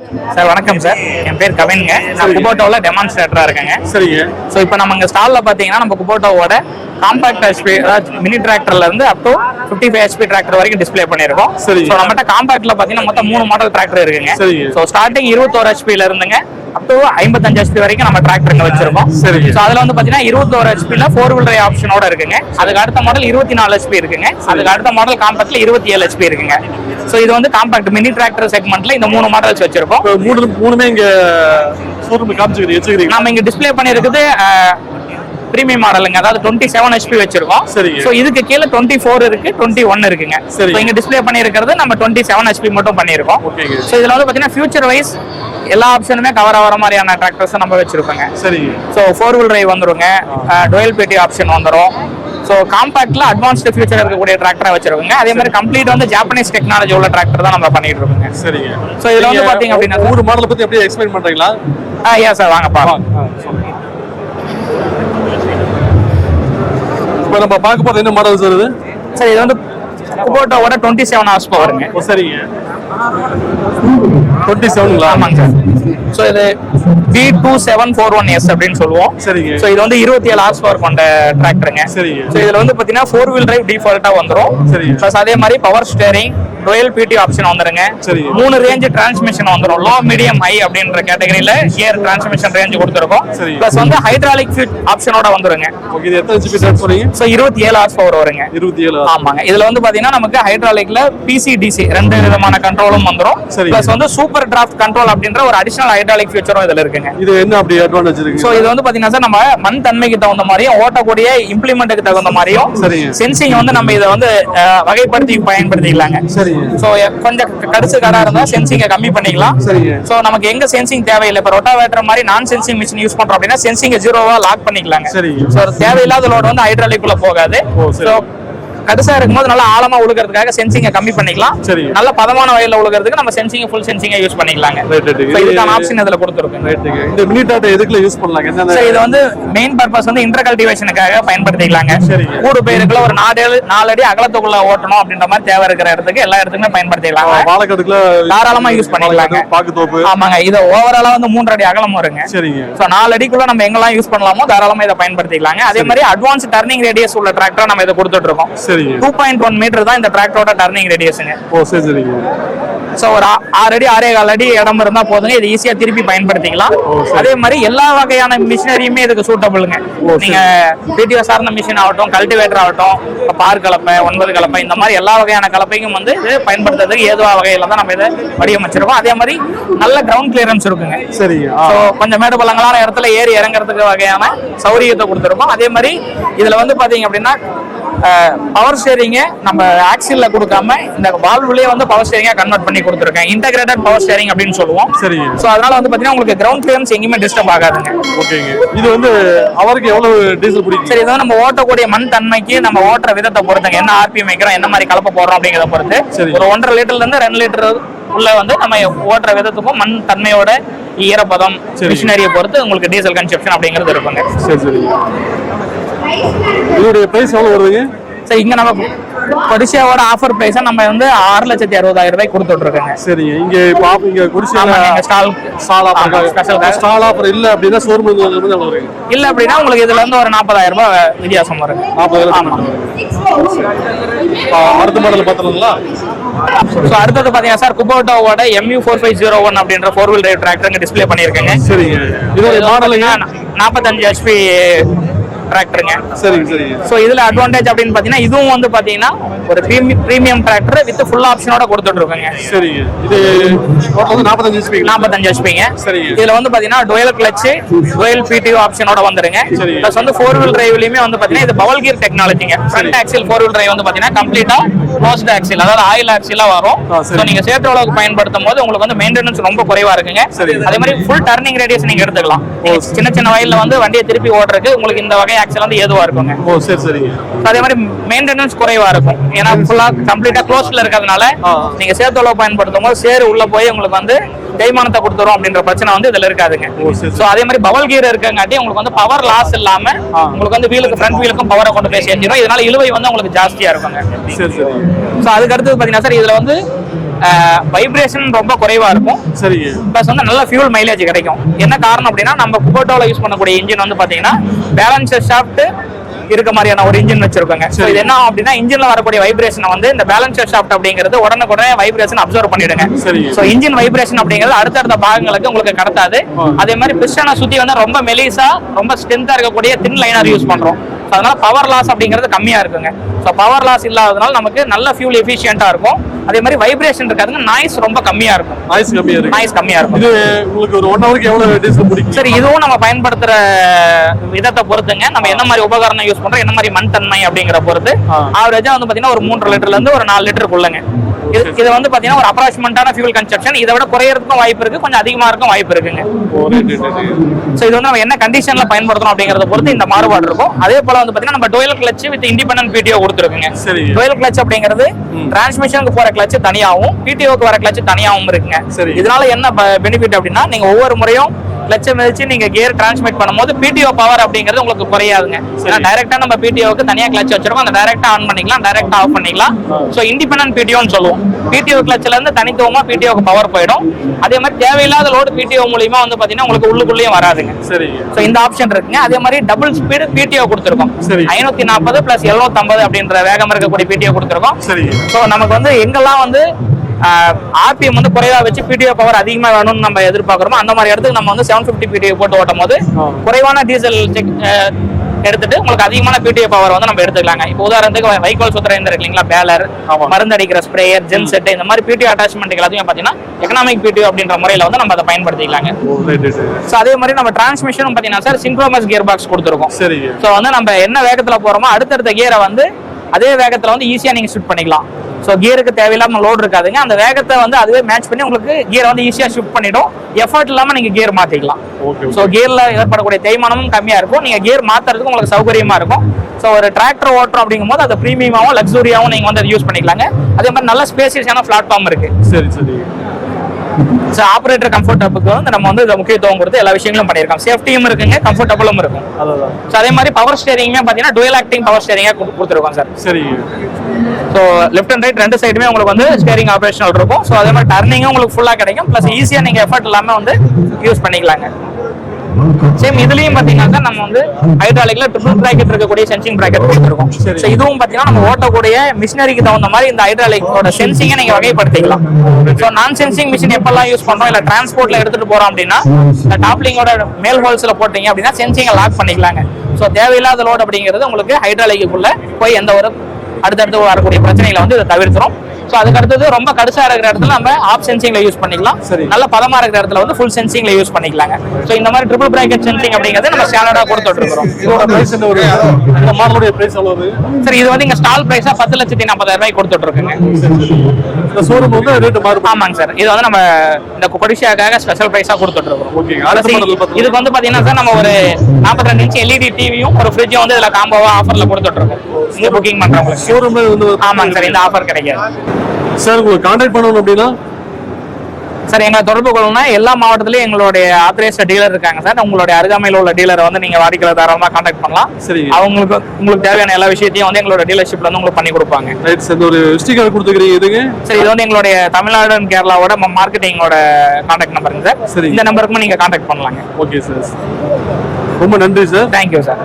Sir வணக்கம் sir. என் பேர் கவின்ங்க. நான் குபோட்டோவில் டெமான்ஸ்ட்ரேட்டராக இருக்கேங்க. சரிங்க. ஸோ இப்போ நம்ம இங்கே ஸ்டாலில் பார்த்தீங்கன்னா நம்ம குபோட்டோவோட காம்பாக்ட் ஹெச்பி அதாவது மினி டிராக்டர்ல இருந்து up to fifty five HP tractor வரைக்கும் டிஸ்ப்ளே பண்ணியிருக்கோம். சரிங்க. ஸோ நம்மகிட்ட காம்பாக்ட்ல பார்த்தீங்கன்னா மொத்தம் மூணு மாடல் டிராக்டர் இருக்குங்க. ஸோ ஸ்டார்டிங் இருபத்தோரு ஹெச்பில இருந்துங்க அப் டு ஐம்பத்தஞ்சு ஹெச்பி வரைக்கும் நம்ம டிராக்டர் இங்க வச்சிருக்கோம். சரிங்க. ஸோ அதுல வந்து பார்த்தீங்கன்னா இருபத்தோரு ஹெச்பில ஃபோர் வீல் டிரைவ் ஆப்ஷனோட இருக்குங்க. அதுக்கு அடுத்த மாடல் இருபத்தி நாலு ஹெச்பி இருக்குங்க. அதுக்கு அடுத்த மாடல் காம்பாக்ட்ல இருபத்தி ஏழு ஹெச்பி இருக்குங்க. ஸோ இது வந்து காம்பாக்ட் மினி டிராக்டர் செக்மெண்ட்ல இந்த மூணு மாடல்ஸ் வச்சிருக்கோம். மூணு மூணுமே இங்க ஷோரூம் காமிச்சுக்கிறீங்க வச்சுக்கிறீங்க நாம இங்க டிஸ்ப்ளே பண்ணிருக்குது பிரீமியம் மாடலுங்க அதாவது டுவெண்ட்டி செவன் ஹெச்பி வச்சிருக்கோம். ஸோ இதுக்கு கீழே டுவெண்ட்டி ஃபோர் இருக்கு டுவெண்ட்டி ஒன் இருக்குங்க. ஸோ இங்க டிஸ்ப்ளே பண்ணிருக்கிறது நம்ம டுவெண்ட்டி செவன் ஹெச்பி மட்டும் பண்ணியிருக்கோம். ஸோ இதுல வந்து பாத்தீங்கன்னா ஃபியூச்சர் வைஸ் எல்லா ஆப்ஷனுமே கவர் ஆகிற மாதிரியான டிராக்டர்ஸ் நம்ம வச்சிருக்கோங்க. சரிங்க. ஸோ ஃபோர் வீல் டிரைவ் வந்துருங்க டுவெல் பெட்டி ஆப்ஷன் வந்துரும். ஸோ காம்பாக்ட்ல அட்வான்ஸ்டு ஃபியூச்சர் இருக்கக்கூடிய டிராக்டரை வச்சிருக்கோங்க. அதே மாதிரி கம்ப்ளீட் வந்து ஜாப்பனீஸ் டெக்னாலஜி உள்ள டிராக்டர் தான் நம்ம பண்ணிட்டு இருக்கோங்க சரிங்க. So, இதுல வந்து பாத்தீங்க அப்படின்னா- ஒவ்வொரு மாடலை பத்தி அப்படியே எக்ஸ்பிளைன் பண்றீங்களா? ஆ ஏன் சார் வாங்கப்பா இப்போ நம்ம பார்க்க போறது என்ன மாடல் சார் இது? சார் இது வந்து குபோட்டோவோட டுவெண்ட்டி செவன் ஹவர்ஸ் பவருங்க சரிங்க. டுவெண்ட்டி செவனுங்களா ஆமாங்க சார் ஸோ இது B two seven four one S அப்படின்னு சொல்லுவோம். சரிங்க. ஸோ இது வந்து இருபத்தி ஏழு ஹார்ஸ் பவர் கொண்ட டிராக்டருங்க சரிங்க. ஸோ இதுல வந்து பாத்தீங்கன்னா ஃபோர் வீல் டிரைவ் டிஃபால்ட்டா வந்துரும். சரிங்க. ப்ளஸ் அதே மாதிரி power steering dual PTO option வந்துருங்க. சரிங்க. மூணு ரேஞ்ச் டிரான்ஸ்மிஷன் வந்துரும். லோ மீடியம் ஹை அப்படின்ற கேட்டகரியில கியர் டிரான்ஸ்மிஷன் ரேஞ்ச் கொடுத்துருக்கோம். ப்ளஸ் வந்து ஹைட்ராலிக் ஃபிட் ஆப்ஷனோட வந்துருங்க. ஸோ இருபத்தி ஏழு ஹார்ஸ் பவர் வருங்க. இருபத்தி ஏழு ஆமாங்க. இதுல வந்து பாத்தீங்கன்னா நமக்கு ஹைட்ராலிக்ல பிசி டிசி ரெண்டு விதமான கண்ட்ரோலும் வந்துரும். சரிங்க. பிளஸ் வந்து சூப்பர் டிராஃப்ட் கண்ட்ரோல் அப்படின்ற ஒரு அடிஷனல் ஹைட்ராலிக் ஃபீச்சரும் இதுல இருக்குங்க இது என்ன அப்படி அட்வான்டேஜ் இருக்கு சோ இது வந்து பாத்தீங்கன்னா சார் நம்ம மண் தன்மைக்கு தகுந்த மாதிரியும் ஓட்டக்கூடிய இம்ப்ளிமெண்ட்டுக்கு தகுந்த மாதிரியும். சென்சிங் வந்து நம்ம இதை வந்து வகைப்படுத்தி பயன்படுத்திக்கலாங்க சரிங்க. சோ கொஞ்சம் கடுசு கடா இருந்தா சென்சிங்கை கம்மி பண்ணிக்கலாம். சோ நமக்கு எங்க சென்சிங் தேவையில்லை இப்போ ரொட்டாவேட்டர் மாதிரி நான் சென்சிங் மிஷின் யூஸ் பண்றோம் அப்படின்னா சென்சிங்கை ஜீரோவா லாக் பண்ணிக்கலாங்க. சோ தேவையில்லாத லோடு வந்து ஹைட்ராலிக் குள்ள போகாது சரி. கடுசா இருக்கும்போது நல்லா ஆழமா உழுகிறதுக்காக சென்சிங்கை கம்மி பண்ணிக்கலாம். சரிங்க. நல்ல பதமான வயல்ல உழுகிறதுக்கு நம்ம சென்சிங் ஃபுல் சென்சிங்கை யூஸ் பண்ணிக்கலாங்க. இதுக்கான ஆப்ஷன் இதுல கொடுத்துருக்கோங்க ரைட்டுங்க இந்த மினி டாட்டா எதுக்குள்ள யூஸ் பண்ணலாங்க சரி இது வந்து மெயின் பர்பஸ் வந்து இன்டர் கல்டிவேஷனுக்காக பயன்படுத்திக்கலாங்க. ஊடு பயிருக்குள்ள ஒரு நாலு அடி- நாலு அடி அகலத்துக்குள்ள ஓட்டணும் அப்படின்ற மாதிரி தேவை இருக்கிற இடத்துக்கு எல்லா இடத்துக்குமே பயன்படுத்திக்கலாங்க. வாழைக்காட்டுக்குள்ள தாராளமா யூஸ் பண்ணிக்கலாங்க. பாக்கு தோப்பு ஆமாங்க. இது ஓவராலா வந்து மூன்று அடி அகலம் வருங்க. சரிங்க. சோ நாலு அடிக்குள்ள நம்ம எங்கெல்லாம் யூஸ் பண்ணலாமோ தாராளமா இதை பயன்படுத்திக்கலாங்க. அதே மாதிரி அட்வான்ஸ் டர்னிங் ரேடியஸ் உள்ள டிராக்டர் நம்ம இதை கொடுத்துட்டு இருக்கோம். சரிங்க. டூ பாயிண்ட் ஒன் மீட்டர் தான் இந்த டிராக்டரோட டர்னிங் ரேடியஸுங்க ஓ சரி சரிங்க. சோ ஒரு ஆறு அடி ஆறே கால் அடி இடம் இருந்தா போதுங்க. இது ஈஸியா திருப்பி பயன்படுத்திக்கலாம். அதே மாதிரி எல்லா வகையான மிஷினரியுமே இதுக்கு சூட்டபிளுங்க நீங்க பிடிஓ சார்ந்த மிஷின் ஆகட்டும் கல்டிவேட்டர் ஆகட்டும் பார் கலப்பை ஒன்பது கலப்பை இந்த மாதிரி எல்லா வகையான கலப்பைக்கும் வந்து இது பயன்படுத்துறதுக்கு ஏதுவா வகையில தான் நம்ம இதை வடிவமைச்சிருக்கோம். அதே மாதிரி நல்ல கிரவுண்ட் கிளியரன்ஸ் இருக்குங்க. ஆ. ஸோ கொஞ்சம் மேடு பள்ளங்களான இடத்துல ஏறி இறங்குறதுக்கு வகையான சௌரியத்தை கொடுத்துருக்கோம். அதே மாதிரி இதுல வந்து பாத்தீங்க அப்படின்னா பவர் ஸ்டேரிங்க நம்ம ஆக்சில்ல கொடுக்காம இந்த வால்வுலயே வந்து பவர் ஸ்டேரிங்கா கன்வெர்ட் பண்ணி கொடுத்துருக்கேன். இன்டகிரேட்டட் பவர் ஸ்டேரிங் அப்படின்னு சொல்லுவோம். சரிங்க. ஸோ அதனால வந்து பாத்தீங்கன்னா உங்களுக்கு கிரவுண்ட் கிளியரன்ஸ் எங்கேயுமே டிஸ்டர்ப் ஆகாதுங்க. ஓகேங்க. இது வந்து அவருக்கு எவ்வளவு டீசல் பிடிக்கும்? சரி இது வந்து நம்ம ஓட்டக்கூடிய மண் தன்மைக்கு நம்ம ஓட்டுற விதத்தை பொறுத்துங்க. என்ன ஆர்பிஎம் வைக்கிறோம் என்ன மாதிரி கலப்பை போடுறோம் அப்படிங்கிறத பொறுத்து. சரி. ஒரு ஒன்றரை லிட்டர்ல இருந்து ரெண்டு லிட்டர் உள்ள வந்து நம்ம ஓட்டுற விதத்துக்கும் மண் தன்மையோட ஈரப்பதம் சரி. மிஷினரியை பொறுத்து உங்களுக்கு டீசல் கன்சப்ஷன் அப்படிங்கிறது இருக்குங்க. சரி சரிங்க இதோடைய பிரைஸ் எவ்வளவு வருதுங்க? சரி இங்க நம்ம கொடிசியாவோட ஆஃபர் பிரைஸா நம்ம வந்து ஆறு லட்சத்தி அறுபதாயிரம் ரூபாய் கொடுத்துட்டு இருக்கோங்க சரிங்க. இங்க பாப்ப இங்க எங்க ஸ்டால் ஸ்டால் ஆஃபர் தான். ஸ்டால் ஆஃபர் இல்ல அப்படின்னா ஷோரூம் இல்ல அப்படின்னா உங்களுக்கு இதுல இருந்து ஒரு நாற்பதாயிரம் ரூபாய் வித்தியாசம் வரும். நாற்பதாயிரம் ஆமா அடுத்த மாடல் பாத்துறீங்களா ஸோ அடுத்தது பாத்தீங்கன்னா sir குபோட்டோவோட MU four five zero one அப்படின்ற four wheel drive tractor display பண்ணியிருக்கேங்க. சரிங்க. இதோடைய மாடலுங்க நாற்பத்தஞ்சு ஹெச்பி டிராக்டருங்க சரிங்க சரிங்க. ஸோ இதுல அட்வான்டேஜ் அப்படின்னு பாத்தீங்கன்னா இதுவும் வந்து பாத்தீங்கன்னா ஒரு பிரீமியம் டிராக்டர் வித் ஃபுல் ஆப்ஷனோட கொடுத்துட்டு இருக்கோங்க சரிங்க. இது நாற்பத்தஞ்சு ஹெச்பி நாற்பத்தஞ்சு ஹெச்பிங்க சரிங்க. இதுல வந்து பாத்தீங்கன்னா டுவெல் கிளச் டுவெல் பிடிஓ ஆப்ஷனோட வந்துருங்க. பிளஸ் வந்து ஃபோர் வீல் டிரைவ்லயுமே வந்து பாத்தீங்கன்னா இது bevel gear டெக்னாலஜிங்க front axle four wheel drive வந்து பாத்தீங்கன்னா கம்ப்ளீட்டா க்ளோஸ்ட் ஆக்சில் அதாவது ஆயில் ஆக்சிலா வரும். ஸோ நீங்க சேற்றளவுக்கு பயன்படுத்தும் போது உங்களுக்கு வந்து மெயின்டெனன்ஸ் ரொம்ப குறைவா இருக்குங்க. அதே மாதிரி ஃபுல் டர்னிங் ரேடியஸ் நீங்க எடுத்துக்கலாம். சின்ன சின்ன வயல்ல வந்து வண்டியை திருப்பி ஓட்டுறதுக்கு உங்களுக்கு இந்த வகை ஆக்சில் வந்து ஏதுவா இருக்குங்க. ஓ சரி சரிங்க அதே மாதிரி மெயின்டெனன்ஸ் குறைவா இருக்கும். ஏன்னா ஃபுல்லா கம்ப்ளீட்டா க்ளோஸ்ல இருக்கிறதுனால. நீங்க சேர்த்தளவு பயன்படுத்தும் போது சேறு உள்ள போய் உங்களுக்கு வந்து தேய்மானத்தை கொடுத்துரும் அப்படின்ற பிரச்சனை வந்து இதுல இருக்காதுங்க. சரி சோ அதே மாதிரி பவல் கீர் இருக்கங்காட்டி உங்களுக்கு வந்து பவர் லாஸ் இல்லாம. உங்களுக்கு வந்து வீலுக்கு ஃப்ரண்ட் வீலுக்கும் பவரை கொண்டு போய் சேர்ந்துரும் இதனால இழுவை வந்து உங்களுக்கு ஜாஸ்தியா இருக்குங்க. சரி சரி. சோ அதுக்கு அடுத்தது பாத்தீங்கன்னா சார் இதுல வந்து வைப்ரேஷன் ரொம்ப குறைவா இருக்கும். சரிங்க ப்ளஸ் வந்து நல்ல ஃபியூல் மைலேஜ் கிடைக்கும். என்ன காரணம் அப்படின்னா நம்ம குபோட்டோல யூஸ் பண்ணக்கூடிய இன்ஜின் வந்து பாத்தீங்கன்னா பேலன்சர் ஷாஃப்ட் இருக்க மாதிரியான ஒரு இன்ஜின் வச்சிருக்காங்க. ஸோ இது என்ன அப்படின்னா இன்ஜின்ல வரக்கூடிய வைப்ரேஷனை வந்து இந்த பேலன்சர் ஷாஃப்ட் அப்படிங்கிறது உடனுக்குடனே வைப்ரேஷன் அப்சர்வ் பண்ணிடுங்க. ஸோ இன்ஜின் வைப்ரேஷன் அப்படிங்கிறது அடுத்தடுத்த பாகங்களுக்கு உங்களுக்கு கடத்தாது. அதே மாதிரி பிஸ்டனை சுத்தி வந்து ரொம்ப மெலிசா ரொம்ப ஸ்ட்ரென்த்தா இருக்கக்கூடிய தின் லைனர் யூஸ் பண்றோம். அதனால பவர் லாஸ் அப்படிங்கிறது கம்மியா இருக்குங்க. ஸோ பவர் லாஸ் இல்லாததுனால நமக்கு நல்ல ஃபியூல் எஃபிஷியன்ட்டா இருக்கும். அதே மாதிரி வைப்ரேஷன் இருக்காதுங்க நாய்ஸ் ரொம்ப கம்மியா இருக்கும். நாய்ஸ் கம்மியா இருக்கு நாய்ஸ் கம்மியா இருக்கும். இது உங்களுக்கு ஒரு ஒன் ஹவருக்கு எவ்வளவு டீசல் பிடிக்கும் சரி இதுவும் நம்ம பயன்படுத்துற விதத்தை பொறுத்துங்க. நம்ம என்ன மாதிரி உபகரணம் யூஸ் பண்றோம் என்ன மாதிரி மண் தன்மை அப்படிங்கிற பொறுத்து. ஆ. ஆவரேஜா வந்து பாத்தீங்கன்னா ஒரு மூன்று லிட்டர்ல இருந்து ஒரு நாலு லிட்டருக்குள்ளங்க. இது வந்து பாத்தீங்கன்னா ஒரு அப்ராக்சிமெண்டான ஃபியூல் கன்சப்ஷன் இதை விட குறையறதுக்கும் வாய்ப்பு இருக்கு. கொஞ்சம் அதிகமா இருக்கும் வாய்ப்பு இருக்குங்க. சோ இது வந்து நம்ம என்ன கண்டிஷன்ல பயன்படுத்துறோம் அப்படிங்கறத பொறுத்து இந்த மாறுபாடு இருக்கும். அதே போல வந்து பாத்தீங்கன்னா நம்ம dual clutch with independent PTO கொடுத்துருக்குங்க. Dual clutch அப்படிங்கிறது டிரான்ஸ்மிஷனுக்கு போற கிளச் தனியாவும் பிடிஓக்கு வர கிளச் தனியாவும் இருக்குங்க. இதனால என்ன பெனிஃபிட் அப்படின்னா நீங்க ஒவ்வொரு முறையும் கிளச்சை மிதிச்சு நீங்க கியர் டிரான்ஸ்மிட் பண்ணும்போது பிடிஓ பவர் அப்படிங்கிறது உங்களுக்கு குறையாதுங்க. ஏன்னா டைரக்டா நம்ம பிடிஓக்கு தனியா கிளச் வச்சிருக்கோம். அந்த டைரக்டா ஆன் பண்ணிக்கலாம் டைரக்டா ஆஃப் பண்ணிக்கலாம். சோ இண்டிபெண்டன்ட் பிடிஓன்னு சொல்லுவோம். பிடிஓ கிளச்ல இருந்து தனித்துவமா பிடிஓக்கு பவர் போயிடும். அதே மாதிரி தேவையில்லாத லோடு பிடிஓ மூலியமா வந்து பாத்தீங்கன்னா உங்களுக்கு உள்ளுக்குள்ளேயும் வராதுங்க. சரிங்க ஸோ இந்த ஆப்ஷன் இருக்குங்க. அதே மாதிரி டபுள் ஸ்பீடு பிடிஓ கொடுத்துருக்கோம். சரி. ஐநூத்தி நாற்பது பிளஸ் எழுநூத்தம்பது அப்படின்ற வேகம் இருக்கக்கூடிய பிடிஓ கொடுத்துருக்கோம். ஸோ நமக்கு வந்து எங்கெல்லாம் வந்து ஆர்பிஎம் வந்து குறைவா வச்சு பிடிஓ பவர் அதிகமா வேணும்னு நம்ம எதிர்பார்க்குறோமோ அந்த மாதிரி இடத்துக்கு நம்ம வந்து செவன் ஃபிஃப்டி பிடிஓ போட்டு ஓட்டும் போது. குறைவான டீசல் செக் எடுத்துட்டு உங்களுக்கு அதிகமான பிடிஓ பவர் வந்து நம்ம எடுத்துக்கலாங்க. இப்போ உதாரணத்துக்கு வைக்கோல் சுத்திர இந்த இல்லைங்களா பேலர். மருந்து அடிக்கிற ஸ்ப்ரேயர் ஜென் செட் இந்த மாதிரி பிடிஓ அட்டாச்மெண்ட் எல்லாத்தையும் பார்த்தீங்கன்னா எக்கனாமிக் பிடிஓ அப்படின்ற முறையில வந்து நம்ம அதை பயன்படுத்திக்கலாங்க. ஸோ அதே மாதிரி நம்ம டிரான்ஸ்மிஷனும் பார்த்தீங்கன்னா சார் சிங்க்ரோமஸ் கியர் பாக்ஸ் கொடுத்துருக்கோம் ஸோ வந்து நம்ம என்ன வேகத்துல போறோமோ அடுத்தடுத்த கியரை வந்து அதே வேகத்துல வந்து ஈஸியா நீங்க ஷிஃப்ட் பண்ணிக்கலாம். ஸோ கியருக்கு தேவையில்லாம லோடு இருக்காதுங்க. அந்த வேகத்தை வந்து அதுவே மேட்ச் பண்ணி உங்களுக்கு கியரை வந்து ஈஸியா ஷிஃப்ட் பண்ணிடும். எஃபர்ட் இல்லாம நீங்க கியர் மாத்திக்கலாம். ஓகே ஸோ கியர்ல ஏற்படக்கூடிய தேய்மானமும் கம்மியா இருக்கும். நீங்க கியர் மாத்துறதுக்கு உங்களுக்கு சௌகரியமா இருக்கும். ஸோ ஒரு டிராக்டர் ஓட்டுறோம் அப்படிங்கும்போது அது ப்ரீமியமாவும் லக்ஸூரியாவும் நீங்க வந்து யூஸ் பண்ணிக்கலாங்க. அதே மாதிரி நல்ல ஸ்பேசியஸான பிளாட்ஃபார்ம் இருக்கு. சரி சரி. ஸோ ஆப்ரேட்டர் கம்ஃபர்டபுக்கு வந்து நம்ம வந்து முக்கியத்துவம் கொடுத்து எல்லா விஷயங்களும் பண்ணியிருக்கோம். சேஃப்டியும் இருக்குங்க கம்ஃபர்டபுளும் இருக்கும். ஸோ அதே மாதிரி பவர் ஸ்டேரிங்குமே பார்த்தீங்கன்னா டுவல் ஆக்டிங் பவர் ஸ்டேரிங்காக கொடுத்துருக்கோம் சார். சரிங்க ஸோ லெஃப்ட் அண்ட் ரைட் ரெண்டு சைடுமே உங்களுக்கு வந்து ஸ்டேரிங் ஆப்ரேஷனல் இருக்கும். ஸோ அதே மாதிரி டர்னிங்கும் உங்களுக்கு ஃபுல்லாக கிடைக்கும். ப்ளஸ் ஈஸியாக நீங்கள் எஃபர்ட் இல்லாமல் வந்து யூஸ் பண்ணிக்கலாங்க. சேம் இதுலயும் பாத்தீங்கன்னா நம்ம வந்து ஹைட்ராலிக்ல ட்ரிபிள் பிராக்கெட் இருக்கக்கூடிய சென்சிங் பிராக்கெட் கொடுத்துருக்கோம். ஸோ இதுவும் பாத்தீங்கன்னா நம்ம ஓட்டக்கூடிய மிஷினரிக்கு தகுந்த மாதிரி இந்த ஹைட்ராலிக்கோட சென்சிங்கை நீங்க வகைப்படுத்திக்கலாம். ஸோ நான் சென்சிங் மிஷின் எப்பெல்லாம் யூஸ் பண்றோம் இல்ல டிரான்ஸ்போர்ட்ல எடுத்துட்டு போறோம் அப்படின்னா இந்த டாப்லிங்கோட மேல் ஹோல்ஸ்ல போட்டீங்க அப்படின்னா சென்சிங்கை லாக் பண்ணிக்கலாங்க. ஸோ தேவையில்லாத லோட் அப்படிங்கிறது உங்களுக்கு ஹைட்ராலிக்குள்ள போய் எந்த ஒரு அடுத்தடுத்து வரக்கூடிய பிரச்சனைகளை வந்து இதை தவிர்த்துரும் ஸோ அதுக்கு அடுத்தது ரொம்ப கடுசா இருக்கிற இடத்துல நம்ம ஆஃப் சென்சிங்ல யூஸ் பண்ணிக்கலாம். நல்ல பதமா இருக்கிற இடத்துல வந்து ஃபுல் சென்சிங்ல யூஸ் பண்ணிக்கலாங்க. ஸோ இந்த மாதிரி ட்ரிபிள் பிராக்கெட் சென்சிங் அப்படிங்கிறது நம்ம ஸ்டாண்டர்டா கொடுத்துட்டு இருக்கிறோம். இந்த மாடலுடைய பிரைஸ் எவ்வளவு? சரி இது வந்து இங்க ஸ்டால் பிரைஸா பத்து லட்சத்தி நாற்பதாயிரம் ரூபாய் கொடுத்துட்டு இருக்குங்க. இந்த ஷோரூம் வந்து ரேட் ஆமாங்க சார். இது வந்து நம்ம இந்த கொடிஷியாக்காக ஸ்பெஷல் பிரைஸா கொடுத்துட்டு ஓகேங்க பார்த்தீங்கன்னா இதுக்கு வந்து பாத்தீங்கன்னா சார் நம்ம ஒரு 42 ரெண்டு இன்ச் எல்இடி டிவியும் ஒரு ஃப்ரிட்ஜும் வந்து இதுல காம்போவா ஆஃபர்ல கொடுத்துட்டு இருக்கோம். புக்கிங் பண்றவங்களுக்கு. ஷோரூம்ல வந்து ஆமாங்க சார் இந்த ஆஃபர் கிடைக்காது. சார் உங்களுக்கு கான்டாக்ட் பண்ணணும் அப்படின்னா? சார் எங்களை தொடர்பு கொள்ளணும்னா எல்லா மாவட்டத்திலயும் எங்களுடைய ஆத்தரைஸ்ட் டீலர் இருக்காங்க சார். உங்களுடைய அருகாமையில் உள்ள டீலரை வந்து நீங்க வாடிக்கையாளர் தாராளமா கான்டாக்ட் பண்ணலாம். சரிங்க. அவங்களுக்கு உங்களுக்கு தேவையான எல்லா விஷயத்தையும் வந்து எங்களோட டீலர்ஷிப்ல வந்து உங்களுக்கு பண்ணி கொடுப்பாங்க. ரைட் சார் ஒரு ஸ்டிக்கர் கொடுத்துக்கிறீங்க இதுங்க சரி இது வந்து எங்களுடைய தமிழ்நாடு and கேரளாவோட மார்க்கெட்டிங்கோட கான்டாக்ட் நம்பருங்க சார். சரிங்க. இந்த நம்பருக்கும் நீங்க கான்டாக்ட் பண்ணலாங்க. Okay sir. ரொம்ப நன்றி சார். Thank you sir